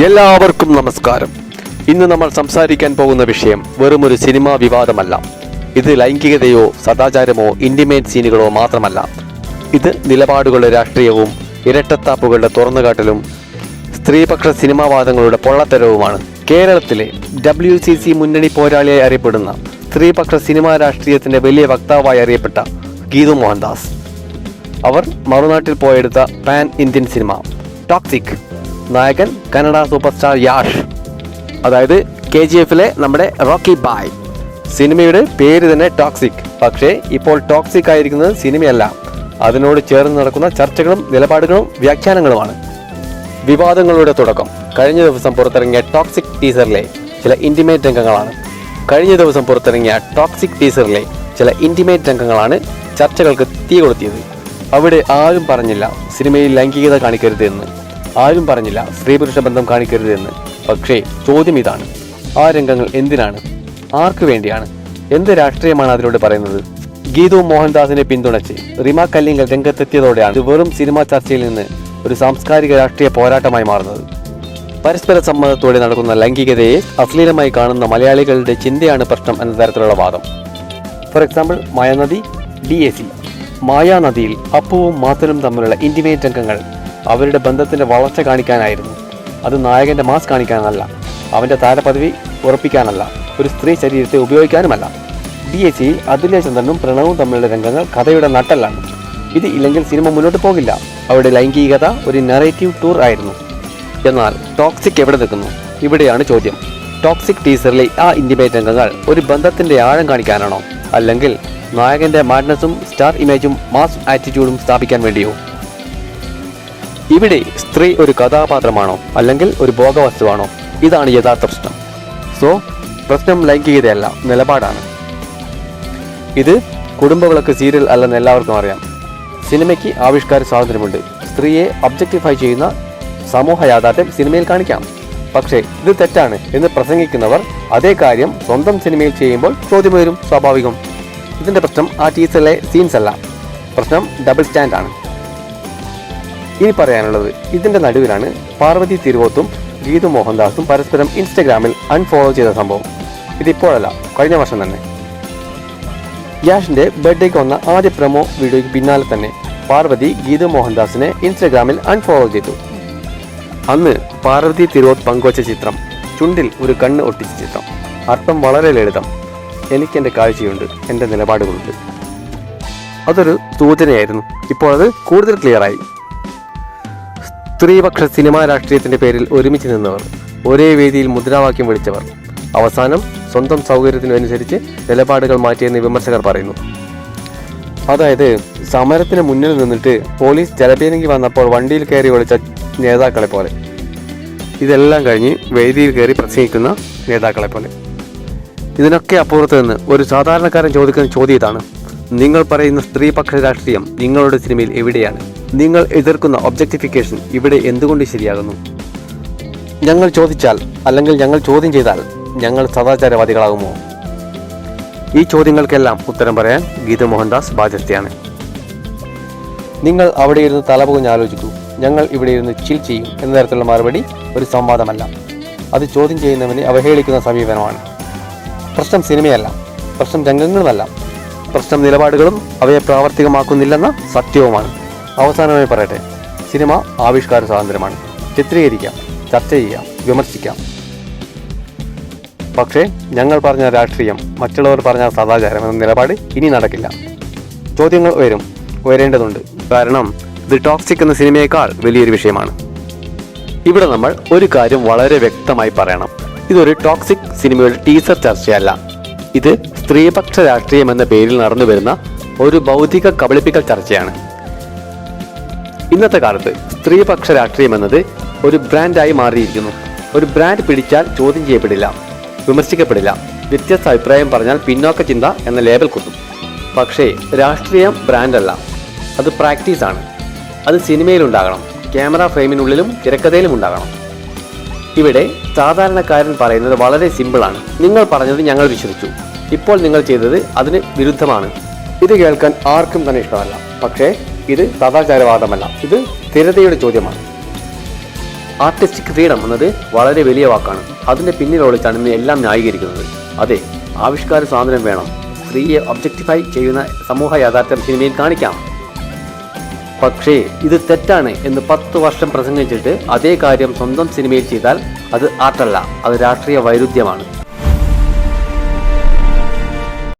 എല്ലാവർക്കും നമസ്കാരം. ഇന്ന് നമ്മൾ സംസാരിക്കാൻ പോകുന്ന വിഷയം വെറുമൊരു സിനിമാ വിവാദമല്ല. ഇത് ലൈംഗികതയോ സദാചാരമോ ഇന്റിമേറ്റ് സീനുകളോ മാത്രമല്ല. ഇത് നിലപാടുകളുടെ രാഷ്ട്രീയവും ഇരട്ടത്താപ്പുകളുടെ തുറന്നുകാട്ടലും സ്ത്രീപക്ഷ സിനിമാവാദങ്ങളുടെ പൊള്ളത്തരവുമാണ്. കേരളത്തിലെ ഡബ്ല്യു സി സി മുന്നണി പോരാളിയായി അറിയപ്പെടുന്ന സ്ത്രീപക്ഷ സിനിമാ രാഷ്ട്രീയത്തിന്റെ വലിയ വക്താവായി അറിയപ്പെട്ട ഗീതു മോഹൻദാസ്. അവർ മറുനാട്ടിൽ പോയെടുത്ത പാൻ ഇന്ത്യൻ സിനിമ ടോക്സിക്. നായകൻ കന്നഡ സൂപ്പർ സ്റ്റാർ യാഷ്. അതായത് കെ ജി എഫിലെ നമ്മുടെ റോക്കി ബായ്. സിനിമയുടെ പേര് തന്നെ ടോക്സിക്. പക്ഷേ ഇപ്പോൾ ടോക്സിക് ആയിരിക്കുന്നത് സിനിമയല്ല. അതിനോട് ചേർന്ന് നടക്കുന്ന ചർച്ചകളും നിലപാടുകളും വ്യാഖ്യാനങ്ങളുമാണ്. വിവാദങ്ങളുടെ തുടക്കം. കഴിഞ്ഞ ദിവസം പുറത്തിറങ്ങിയ ടോക്സിക് ടീസറിലെ ചില ഇന്റിമേറ്റ് രംഗങ്ങളാണ്. കഴിഞ്ഞ ദിവസം പുറത്തിറങ്ങിയ ടോക്സിക് ടീസറിലെ ചില ഇന്റിമേറ്റ് രംഗങ്ങളാണ് ചർച്ചകൾക്ക് തീ കൊളുത്തിയത്. അവിടെ ആരും പറഞ്ഞില്ല സിനിമയിൽ ലൈംഗികത കാണിക്കരുത് എന്ന്. ആരും പറഞ്ഞില്ല സ്ത്രീ പുരുഷ ബന്ധം കാണിക്കരുത് എന്ന്. പക്ഷേ ചോദ്യം ഇതാണ്. ആ രംഗങ്ങൾ എന്തിനാണ്? ആർക്കു വേണ്ടിയാണ്? എന്ത് രാഷ്ട്രീയമാണ് അതിലൂടെ പറയുന്നത്? ഗീതു മോഹൻദാസിനെ പിന്തുണച്ച് റിമ കല്ലിംഗൽ രംഗത്തെത്തിയതോടെയാണ് വെറും സിനിമാ ചർച്ചയിൽ നിന്ന് ഒരു സാംസ്കാരിക രാഷ്ട്രീയ പോരാട്ടമായി മാറുന്നത്. പരസ്പര സമ്മതത്തോടെ നടക്കുന്ന ലൈംഗികതയെ അശ്ലീലമായി കാണുന്ന മലയാളികളുടെ ചിന്തയാണ് പ്രശ്നം എന്ന തരത്തിലുള്ള വാദം. For example Mayanadi D A C. മായാനദിയിൽ അപ്പുവും മാത്തനും തമ്മിലുള്ള ഇന്റിമേറ്റ് രംഗങ്ങൾ അവരുടെ ബന്ധത്തിന്റെ വളർച്ച കാണിക്കാനായിരുന്നു. അത് നായകന്റെ മാസ് കാണിക്കാനല്ല അവന്റെ താരപദവി ഉറപ്പിക്കാനല്ല ഒരു സ്ത്രീ ശരീരത്തെ ഉപയോഗിക്കാനുമല്ല. ഡി എ സിയിൽ അതുല്യ ചന്ദ്രനും പ്രണവും തമ്മിലുള്ള രംഗങ്ങൾ കഥയുടെ നട്ടല്ലാണ്. ഇത് ഇല്ലെങ്കിൽ സിനിമ മുന്നോട്ട് പോകില്ല. അവരുടെ ലൈംഗികത ഒരു നറേറ്റീവ് ടൂർ ആയിരുന്നു. എന്നാൽ ടോക്സിക് എവിടെ നിൽക്കുന്നു? ഇവിടെയാണ് ചോദ്യം. ടോക്സിക് ടീസറിലെ ആ ഇൻഡിമേറ്റ് രംഗങ്ങൾ ഒരു ബന്ധത്തിന്റെ ആഴം കാണിക്കാനാണോ? അല്ലെങ്കിൽ നായകന്റെ മാഡ്നസും സ്റ്റാർ ഇമേജും മാസ് ആറ്റിറ്റ്യൂഡും സ്ഥാപിക്കാൻ വേണ്ടിയോ? ഇവിടെ സ്ത്രീ ഒരു കഥാപാത്രമാണോ അല്ലെങ്കിൽ ഒരു ഭോഗവസ്തുവാണോ? ഇതാണ് യഥാർത്ഥ പ്രശ്നം. സോ പ്രശ്നം ലൈംഗികതയല്ല നിലപാടാണ്. ഇത് കുടുംബവിളക്ക് സീരിയൽ അല്ലെന്ന് എല്ലാവർക്കും അറിയാം. സിനിമയ്ക്ക് ആവിഷ്കാര സ്വാതന്ത്ര്യമുണ്ട്. സ്ത്രീയെ ഒബ്ജക്റ്റിഫൈ ചെയ്യുന്ന സമൂഹ യാഥാർത്ഥ്യം സിനിമയിൽ കാണിക്കാം. പക്ഷേ ഇത് തെറ്റാണ് എന്ന് പ്രസംഗിക്കുന്നവർ അതേ കാര്യം സ്വന്തം സിനിമയിൽ ചെയ്യുമ്പോൾ ചോദ്യം വരും സ്വാഭാവികം. ഇതിന്റെ പ്രശ്നം ആ ടീച്ചറിലെ സീൻസ് അല്ല. പ്രശ്നം ഡബിൾ സ്റ്റാൻഡ് ആണ്. ഇനി പറയാനുള്ളത് ഇതിന്റെ നടുവിലാണ് പാർവതി തിരുവോത്തും ഗീതു മോഹൻദാസും പരസ്പരം ഇൻസ്റ്റഗ്രാമിൽ അൺഫോളോ ചെയ്ത സംഭവം. ഇതിപ്പോഴല്ല കഴിഞ്ഞ വർഷം തന്നെ. യാഷിന്റെ ബർത്ത്ഡേക്ക് വന്ന ആദ്യ പ്രമോ വീഡിയോയ്ക്ക് പിന്നാലെ തന്നെ പാർവതി ഗീതു മോഹൻദാസിനെ ഇൻസ്റ്റഗ്രാമിൽ അൺഫോളോ ചെയ്തു. അന്ന് പാർവതി തിരുവോത്ത് പങ്കുവച്ച ചിത്രം ചുണ്ടിൽ ഒരു കണ്ണ് ഒട്ടിച്ച ചിത്രം. അർത്ഥം വളരെ ലളിതം. എനിക്കെന്റെ കാഴ്ചയുണ്ട് എന്റെ നിലപാടുകളുണ്ട്. അതൊരു സൂചനയായിരുന്നു. ഇപ്പോൾ അത് കൂടുതൽ ക്ലിയറായി സ്ത്രീപക്ഷ സിനിമാ രാഷ്ട്രീയത്തിന്റെ പേരിൽ ഒരുമിച്ച് നിന്നവർ ഒരേ വേദിയിൽ മുദ്രാവാക്യം വിളിച്ചവർ. അവസാനം സ്വന്തം സൗകര്യത്തിനനുസരിച്ച് നിലപാടുകൾ മാറ്റിയെന്ന് വിമർശകർ പറയുന്നു. അതായത് സമരത്തിന് മുന്നിൽ നിന്നിട്ട് പോലീസ് ജലപീരങ്കി വന്നപ്പോൾ വണ്ടിയിൽ കയറി ഒളിച്ച നേതാക്കളെ പോലെ. ഇതെല്ലാം കഴിഞ്ഞ് വേദിയിൽ കയറി പ്രസംഗിക്കുന്ന നേതാക്കളെ പോലെ. ഇതിനൊക്കെ അപ്പുറത്ത് നിന്ന് ഒരു സാധാരണക്കാരൻ ചോദിക്കുന്ന ചോദ്യം ഇതാണ്. നിങ്ങൾ പറയുന്ന സ്ത്രീപക്ഷ രാഷ്ട്രീയം നിങ്ങളുടെ സിനിമയിൽ എവിടെയാണ്? നിങ്ങൾ എതിർക്കുന്ന ഒബ്ജക്ടിഫിക്കേഷൻ ഇവിടെ എന്തുകൊണ്ട് ശരിയാകുന്നു? ഞങ്ങൾ ചോദിച്ചാൽ അല്ലെങ്കിൽ ഞങ്ങൾ ചോദ്യം ചെയ്താൽ ഞങ്ങൾ സദാചാരവാദികളാകുമോ? ഈ ചോദ്യങ്ങൾക്കെല്ലാം ഉത്തരം പറയാൻ ഗീത മോഹൻദാസ് ബാധ്യസ്ഥയാണ്. നിങ്ങൾ അവിടെ ഇരുന്ന് തലപുകഞ്ഞ് ആലോചിക്കൂ. ഞങ്ങൾ ഇവിടെ ഇരുന്ന് ചിൽ ചെയ്യും എന്ന തരത്തിലുള്ള മറുപടി ഒരു സംവാദമല്ല. അത് ചോദ്യം ചെയ്യുന്നവനെ അവഹേളിക്കുന്ന സമീപനമാണ്. പ്രശ്നം സിനിമയല്ല. പ്രശ്നം രംഗങ്ങളുമല്ല. പ്രശ്നം നിലപാടുകളും അവയെ പ്രാവർത്തികമാക്കുന്നില്ലെന്ന സത്യവുമാണ്. അവസാനമായി പറയട്ടെ. സിനിമ ആവിഷ്കാര സ്വാതന്ത്ര്യമാണ്. ചിത്രീകരിക്കാം ചർച്ച ചെയ്യാം വിമർശിക്കാം. പക്ഷേ ഞങ്ങൾ പറഞ്ഞ രാഷ്ട്രീയം മറ്റുള്ളവർ പറഞ്ഞ സദാചാരം എന്ന നിലപാട് ഇനി നടക്കില്ല. ചോദ്യങ്ങൾ ഉയരും ഉയരേണ്ടതുണ്ട്. കാരണം ദി ടോക്സിക് എന്ന സിനിമയേക്കാൾ വലിയൊരു വിഷയമാണ്. ഇവിടെ നമ്മൾ ഒരു കാര്യം വളരെ വ്യക്തമായി പറയണം. ഇതൊരു ടോക്സിക് സിനിമയുടെ ടീസർ ചർച്ചയല്ല. ഇത് സ്ത്രീപക്ഷ രാഷ്ട്രീയം എന്ന പേരിൽ നടന്നു വരുന്ന ഒരു ഭൗതിക കബളിപ്പിക്കൽ ചർച്ചയാണ്. ഇന്നത്തെ കാലത്ത് സ്ത്രീപക്ഷ രാഷ്ട്രീയം എന്നത് ഒരു ബ്രാൻഡായി മാറിയിരിക്കുന്നു. ഒരു ബ്രാൻഡ് പിടിച്ചാൽ ചോദ്യം ചെയ്യപ്പെടില്ല വിമർശിക്കപ്പെടില്ല വ്യത്യസ്ത അഭിപ്രായം പറഞ്ഞാൽ പിന്നോക്ക ചിന്ത എന്ന ലേബൽ കുത്തും. പക്ഷേ രാഷ്ട്രീയം ബ്രാൻഡല്ല. അത് പ്രാക്ടീസാണ്. അത് സിനിമയിലുണ്ടാകണം ക്യാമറ ഫ്രെയിമിനുള്ളിലും തിരക്കഥയിലും ഉണ്ടാകണം. ഇവിടെ സാധാരണക്കാരൻ പറയുന്നത് വളരെ സിമ്പിളാണ്. നിങ്ങൾ പറഞ്ഞത് ഞങ്ങൾ വിശ്വസിച്ചു. ഇപ്പോൾ നിങ്ങൾ ചെയ്തത് അതിന് വിരുദ്ധമാണ്. ഇത് കേൾക്കാൻ ആർക്കും തന്നെ ഇഷ്ടമല്ല. പക്ഷേ ഇത് സദാചാരവാദമല്ല. ഇത് സ്ഥിരതയുടെ ചോദ്യമാണ്. ആർട്ടിസ്റ്റിക് ഫ്രീഡം എന്നത് വളരെ വലിയ വാക്കാണ്. അതിന്റെ പിന്നിലൊളിച്ചാണ് ഇന്ന് എല്ലാം ന്യായീകരിക്കുന്നത്. അതെ ആവിഷ്കാര സ്വാതന്ത്ര്യം വേണം. സ്ത്രീയെ ഒബ്ജക്റ്റിഫൈ ചെയ്യുന്ന സമൂഹ യാഥാർത്ഥ്യം സിനിമയിൽ കാണിക്കാം. പക്ഷേ ഇത് തെറ്റാണ് എന്ന് പത്ത് വർഷം പ്രസംഗിച്ചിട്ട് അതേ കാര്യം സ്വന്തം സിനിമയിൽ ചെയ്താൽ അത് ആർട്ടല്ല. അത് രാഷ്ട്രീയ വൈരുദ്ധ്യമാണ്.